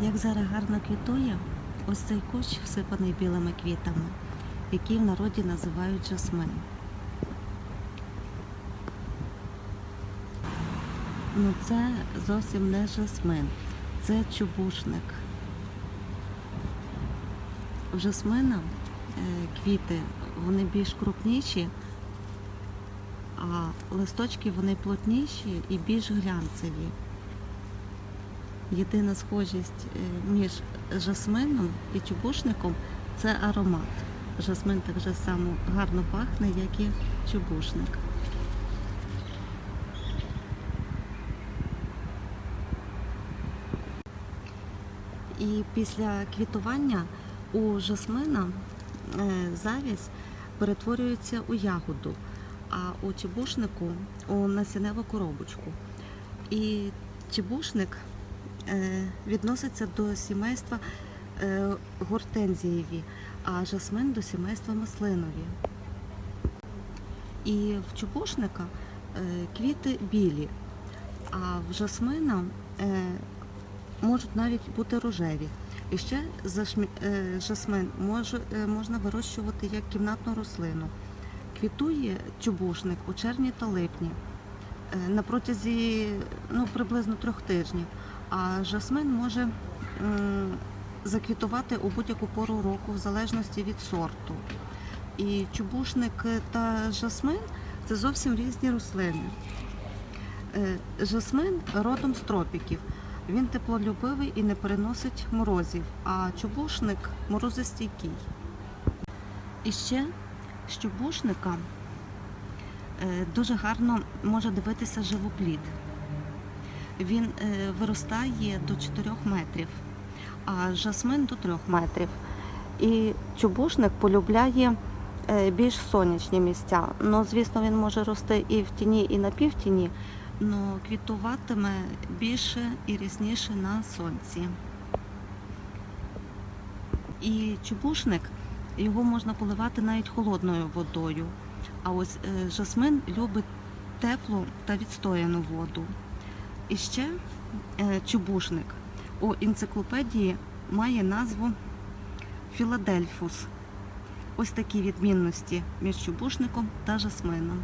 Як зараз гарно квітує, ось цей кущ всипаний білими квітами, які в народі називають жасмин. Ну це зовсім не жасмин, це чубушник. В жасмина е, квіти вони більш крупніші, а листочки вони плотніші і більш глянцеві. Єдина схожість е, між жасмином і чубушником це аромат. Жасмин так же само гарно пахне, як і чубушник. І після квітування у жасмина е, завість перетворюється у ягоду, а у чебушнику у насінневу коробочку. І чебушник відноситься до сімейства е, гортензієві, а жасмин до сімейства маслинові. І в чубушника е, квіти білі, а в жасмина е, можуть навіть бути рожеві. І ще е, жасмин е, можна вирощувати як кімнатну рослину. Квітує чубушник у червні та липні е, на протязі ну, приблизно трьох тижнів. А жасмин може заквітувати у будь-яку пору року в залежності від сорту. І чубушник та жасмин це зовсім різні рослини. Е, Жасмин родом з тропіків. Він теплолюбивий і не переносить морозів, а чубушник морозостійкий. І ще з чубушника е, дуже гарно може дивитися живоплід. Він е, виростає до 4 метрів, а жасмин до 3 метрів. І чубушник полюбляє е, більш сонячні місця. Ну, звісно, він може рости і в тіні, і на півтіні, але квітуватиме більше і рясніше на сонці. І чубушник його можна поливати навіть холодною водою. А ось е, жасмин любить теплу та відстояну воду. І ще е, чубушник у енциклопедії має назву Філадельфус. Ось такі відмінності між чубушником та жасмином.